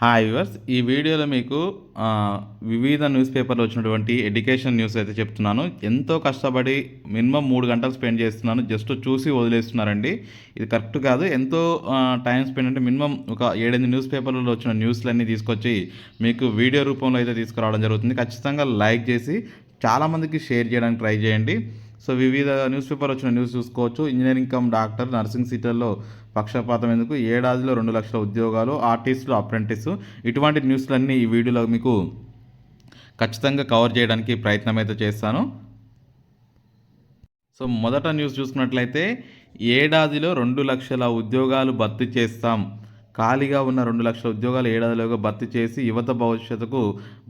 Hi viewers ఈ వీడియోలో మీకు వివిధ న్యూస్ పేపర్లో వచ్చినటువంటి ఎడ్యుకేషన్ న్యూస్ అయితే చెప్తున్నాను. ఎంతో కష్టపడి మినిమం మూడు గంటలు స్పెండ్ చేస్తున్నాను. జస్ట్ చూసి వదిలేస్తున్నారండి. ఇది కరెక్ట్ కాదు. ఎంతో టైం స్పెండ్ అంటే మినిమం ఒక ఏడెనిమిది న్యూస్ పేపర్లలో వచ్చిన న్యూస్లన్నీ తీసుకొచ్చి మీకు వీడియో రూపంలో అయితే తీసుకురావడం జరుగుతుంది. ఖచ్చితంగా లైక్ చేసి చాలామందికి షేర్ చేయడానికి ట్రై చేయండి. సో వివిధ న్యూస్ పేపర్ వచ్చిన న్యూస్ చూసుకోవచ్చు. ఇంజనీరింగ్ కమ్ డాక్టర్ నర్సింగ్ సీట్లలో పక్షపాతం ఎందుకు? ఏడాదిలో రెండు లక్షల ఉద్యోగాలు ఆర్టిస్టులు అప్రెంటిస్ ఇటువంటి న్యూస్లన్నీ ఈ వీడియోలో మీకు ఖచ్చితంగా కవర్ చేయడానికి ప్రయత్నం అయితే చేస్తాను. సో మొదట న్యూస్ చూసుకున్నట్లయితే ఏడాదిలో రెండు లక్షల ఉద్యోగాలు భర్తీ చేస్తాం. ఖాళీగా ఉన్న రెండు లక్షల ఉద్యోగాలు ఏడాదిలోగా భర్తీ చేసి యువత భవిష్యత్తుకు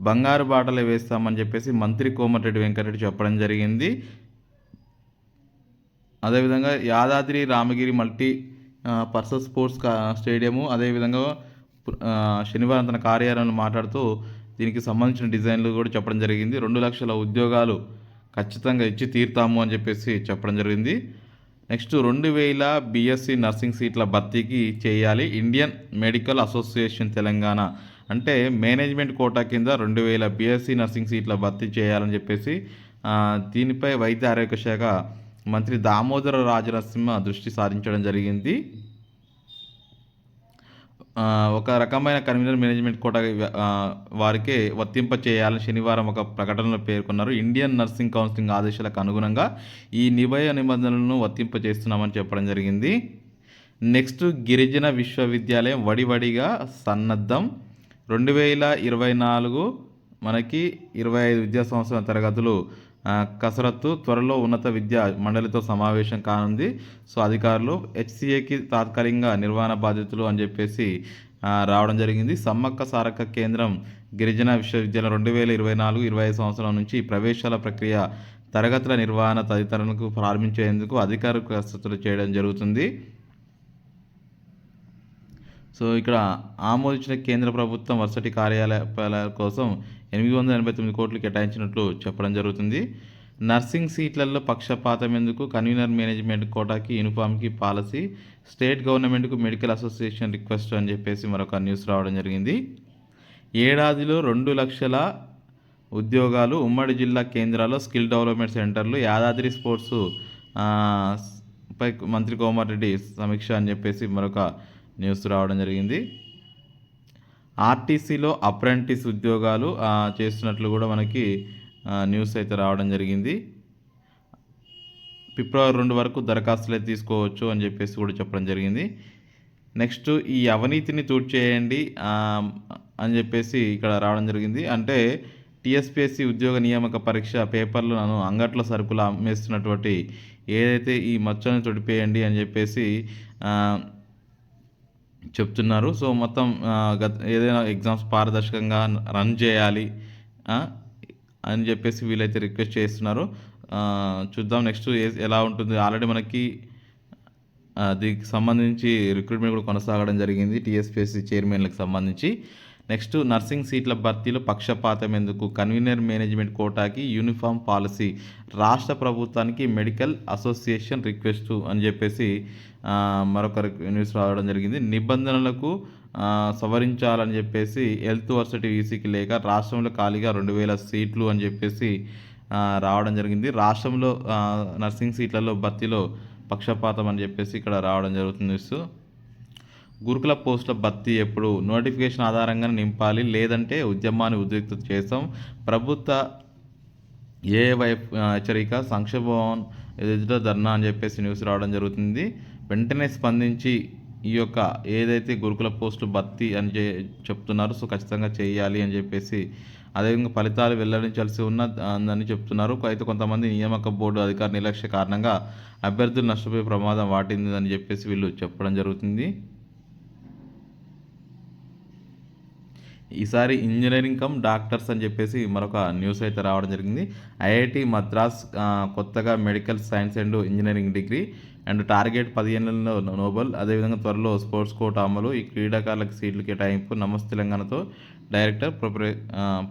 బంగారు బాటలు వేస్తామని చెప్పేసి మంత్రి కోమటిరెడ్డి వెంకటరెడ్డి చెప్పడం జరిగింది. అదేవిధంగా Yadadri Ramagiri multi purpose sports కా స్టేడియము అదేవిధంగా శనివారం తన కార్యాలయంలో మాట్లాడుతూ దీనికి సంబంధించిన డిజైన్లు కూడా చెప్పడం జరిగింది. రెండు లక్షల ఉద్యోగాలు ఖచ్చితంగా ఇచ్చి తీరుతాము అని చెప్పేసి చెప్పడం జరిగింది. నెక్స్ట్ రెండు వేల బీఎస్సీ నర్సింగ్ సీట్ల భర్తీకి చేయాలి. Indian medical association Telangana. అంటే మేనేజ్మెంట్ కోటా కింద రెండు వేల బీఎస్సీ నర్సింగ్ సీట్ల భర్తీ చేయాలని చెప్పేసి దీనిపై వైద్య ఆరోగ్య శాఖ మంత్రి దామోదర రాజనరసింహ దృష్టి సారించడం జరిగింది. ఒక రకమైన కన్వీనర్ మేనేజ్మెంట్ కోట వారికే వర్తింప చేయాలని శనివారం ఒక ప్రకటనలో పేర్కొన్నారు. ఇండియన్ నర్సింగ్ కౌన్సిలింగ్ ఆదేశాలకు అనుగుణంగా ఈ నిభయ నిబంధనలను వర్తింప చేస్తున్నామని చెప్పడం జరిగింది. నెక్స్ట్ గిరిజన విశ్వవిద్యాలయం వడివడిగా సన్నద్ధం. రెండు వేల ఇరవై నాలుగు మనకి ఇరవై ఐదు విద్యా సంవత్సరం తరగతులు కసరత్తు త్వరలో ఉన్నత విద్యా మండలితో సమావేశం కానుంది. సో అధికారులు హెచ్సిఏకి తాత్కాలికంగా నిర్వహణ బాధ్యతలు అని చెప్పేసి రావడం జరిగింది. సమ్మక్క సారక్క కేంద్రం గిరిజన విశ్వవిద్యాలయం రెండు వేల ఇరవై నాలుగు ఇరవై ఐదు సంవత్సరం నుంచి ప్రవేశాల ప్రక్రియ తరగతుల నిర్వహణ తదితరులకు ప్రారంభించేందుకు అధికారులు కసరత్తులు చేయడం జరుగుతుంది. సో ఇక్కడ ఆమోదించిన కేంద్ర ప్రభుత్వం వర్సిటీ కార్యాలయాల కోసం ఎనిమిది వందల ఎనభై తొమ్మిది కోట్లు కేటాయించినట్లు చెప్పడం జరుగుతుంది. నర్సింగ్ సీట్లలో పక్షపాతం ఎందుకు? కన్వీనర్ మేనేజ్మెంట్ కోటాకి యూనిఫామ్కి పాలసీ స్టేట్ గవర్నమెంట్కు మెడికల్ అసోసియేషన్ రిక్వెస్ట్ అని చెప్పేసి మరొక న్యూస్ రావడం జరిగింది. ఏడాదిలో రెండు లక్షల ఉద్యోగాలు ఉమ్మడి జిల్లా కేంద్రాల్లో స్కిల్ డెవలప్మెంట్ సెంటర్లు యాదాద్రి స్పోర్ట్స్ పై మంత్రి కోమారెడ్డి సమీక్ష అని చెప్పేసి మరొక న్యూస్ రావడం జరిగింది. ఆర్టీసీలో అప్రెంటిస్ ఉద్యోగాలు చేస్తున్నట్లు కూడా మనకి న్యూస్ అయితే రావడం జరిగింది. ఫిబ్రవరి రెండు వరకు దరఖాస్తులు అయితే తీసుకోవచ్చు అని చెప్పేసి కూడా చెప్పడం జరిగింది. నెక్స్ట్ ఈ అవినీతిని తూడ్చేయండి చేయండి అని చెప్పేసి ఇక్కడ రావడం జరిగింది. అంటే టీఎస్పీఎస్సీ ఉద్యోగ నియామక పరీక్ష పేపర్లను నన్ను అంగట్లో సరుకులు అమ్మేస్తున్నటువంటి ఏదైతే ఈ మచ్చను తొడిపేయండి అని చెప్పేసి చెప్తున్నారు. సో మొత్తం గత ఏదైనా ఎగ్జామ్స్ పారదర్శకంగా రన్ చేయాలి అని చెప్పేసి వీళ్ళైతే రిక్వెస్ట్ చేస్తున్నారు. చూద్దాం నెక్స్ట్ ఏ- ఎలా ఉంటుంది. ఆల్రెడీ మనకి దీనికి సంబంధించి రిక్రూట్మెంట్ కూడా కొనసాగడం జరిగింది టీఎస్పీఎస్సీ చైర్మన్లకు సంబంధించి. నెక్స్ట్ నర్సింగ్ సీట్ల భర్తీలో పక్షపాతం ఎందుకు? కన్వీనర్ మేనేజ్మెంట్ కోటాకి యూనిఫామ్ పాలసీ. రాష్ట్ర ప్రభుత్వానికి మెడికల్ అసోసియేషన్ రిక్వెస్ట్ అని చెప్పేసి మరొక న్యూస్ రావడం జరిగింది. నిబంధనలకు సవరించాలని చెప్పేసి హెల్త్ వర్సిటీ వీసీకి లేక రాష్ట్రంలో ఖాళీగా రెండు వేల సీట్లు అని చెప్పేసి రావడం జరిగింది. రాష్ట్రంలో నర్సింగ్ సీట్లలో భర్తీలో పక్షపాతం అని చెప్పేసి ఇక్కడ రావడం జరుగుతుంది. న్యూస్ గురుకుల పోస్టుల భర్తీ ఎప్పుడు? నోటిఫికేషన్ ఆధారంగా నింపాలి లేదంటే ఉద్యమాన్ని ఉద్రిక్త చేస్తాం. ప్రభుత్వ ఏ వైపు హెచ్చరిక సంక్షేమం ఎదుట ధర్నా అని చెప్పేసి న్యూస్ రావడం జరుగుతుంది. వెంటనే స్పందించి ఈ యొక్క ఏదైతే గురుకుల పోస్టు భర్తీ అని చే చెప్తున్నారు సో ఖచ్చితంగా చేయాలి అని చెప్పేసి అదేవిధంగా ఫలితాలు వెల్లడించాల్సి ఉన్న అని చెప్తున్నారు. అయితే కొంతమంది నియామక బోర్డు అధికార నిర్లక్ష్య కారణంగా అభ్యర్థులు నష్టపోయే ప్రమాదం వాటింది అని చెప్పేసి వీళ్ళు చెప్పడం జరుగుతుంది. ఈసారి ఇంజనీరింగ్ కమ్ డాక్టర్స్ అని చెప్పేసి మరొక న్యూస్ అయితే రావడం జరిగింది. ఐఐటి మద్రాస్ కొత్తగా medical science and engineering degree and target పదిహేనులలో Nobel. అదేవిధంగా త్వరలో స్పోర్ట్స్ కోట అమలు ఈ క్రీడాకారులకు సీట్లు కేటాయింపు నమస్తే తెలంగాణతో డైరెక్టర్ ప్రొఫె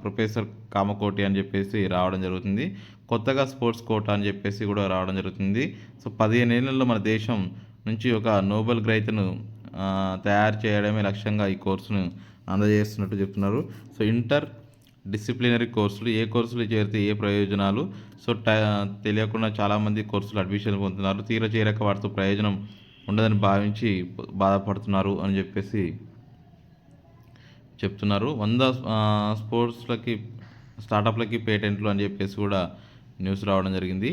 ప్రొఫెసర్ కామకోటి అని చెప్పేసి రావడం జరుగుతుంది. కొత్తగా స్పోర్ట్స్ కోట అని చెప్పేసి కూడా రావడం జరుగుతుంది. సో పదిహేను ఏళ్ళలో మన దేశం నుంచి ఒక నోబెల్ గ్రహీతను తయారు చేయడమే లక్ష్యంగా ఈ కోర్సును అందజేస్తున్నట్టు చెప్తున్నారు. సో ఇంటర్ డిసిప్లినరీ కోర్సులు ఏ కోర్సులు చేరితే ఏ ప్రయోజనాలు? సో తెలియకుండా చాలామంది కోర్సులు అడ్మిషన్ పొందుతున్నారు. తీర చేరక వాటితో ప్రయోజనం ఉండదని భావించి బాధపడుతున్నారు అని చెప్పేసి చెప్తున్నారు. వంద స్పోర్ట్స్లకి స్టార్టప్లకి పేటెంట్లు అని చెప్పేసి కూడా న్యూస్ రావడం జరిగింది.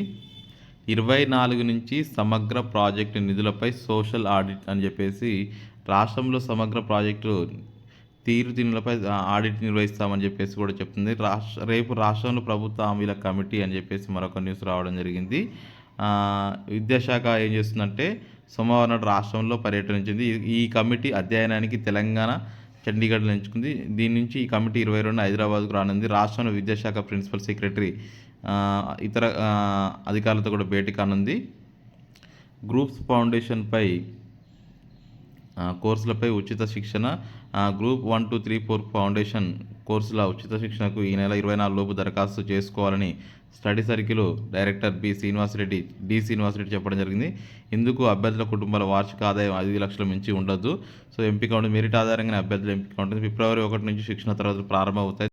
ఇరవై నాలుగు నుంచి సమగ్ర ప్రాజెక్టు నిధులపై సోషల్ ఆడిట్ అని చెప్పేసి రాష్ట్రంలో సమగ్ర ప్రాజెక్టు తీరుతీనులపై ఆడిట్ నిర్వహిస్తామని చెప్పేసి కూడా చెప్తుంది. రాష్ట్ర రేపు రాష్ట్రంలో ప్రభుత్వ హామీల కమిటీ అని చెప్పేసి మరొక న్యూస్ రావడం జరిగింది. విద్యాశాఖ ఏం చేస్తుందంటే సోమవారం నాడు రాష్ట్రంలో పర్యటించింది. ఈ- కమిటీ అధ్యయనానికి తెలంగాణ చండీగఢ్లో ఎంచుకుంది దీని నుంచి ఈ కమిటీ ఇరవై రెండు హైదరాబాద్కు రానుంది. రాష్ట్రంలో విద్యాశాఖ ప్రిన్సిపల్ సెక్రటరీ ఇతర అధికారులతో కూడా భేటీ కానుంది. గ్రూప్స్ ఫౌండేషన్పై కోర్సులపై ఉచిత శిక్షణ group one two three four foundation కోర్సుల ఉచిత శిక్షణకు ఈ నెల ఇరవై నాలుగు లోపు దరఖాస్తు చేసుకోవాలని study circle director B Srinivasareddy D Srinivasareddy చెప్పడం జరిగింది. ఇందుకు అభ్యర్థుల కుటుంబాల వార్షిక ఆదాయం ఐదు లక్షల మించి ఉండదు సో ఎంపిక ఉంటుంది మెరిట్ ఆధారంగానే అభ్యర్థుల ఎంపిక ఉంటుంది ఫిబ్రవరి ఒకటి నుంచి శిక్షణ తర్వాత ప్రారంభమవుతాయి.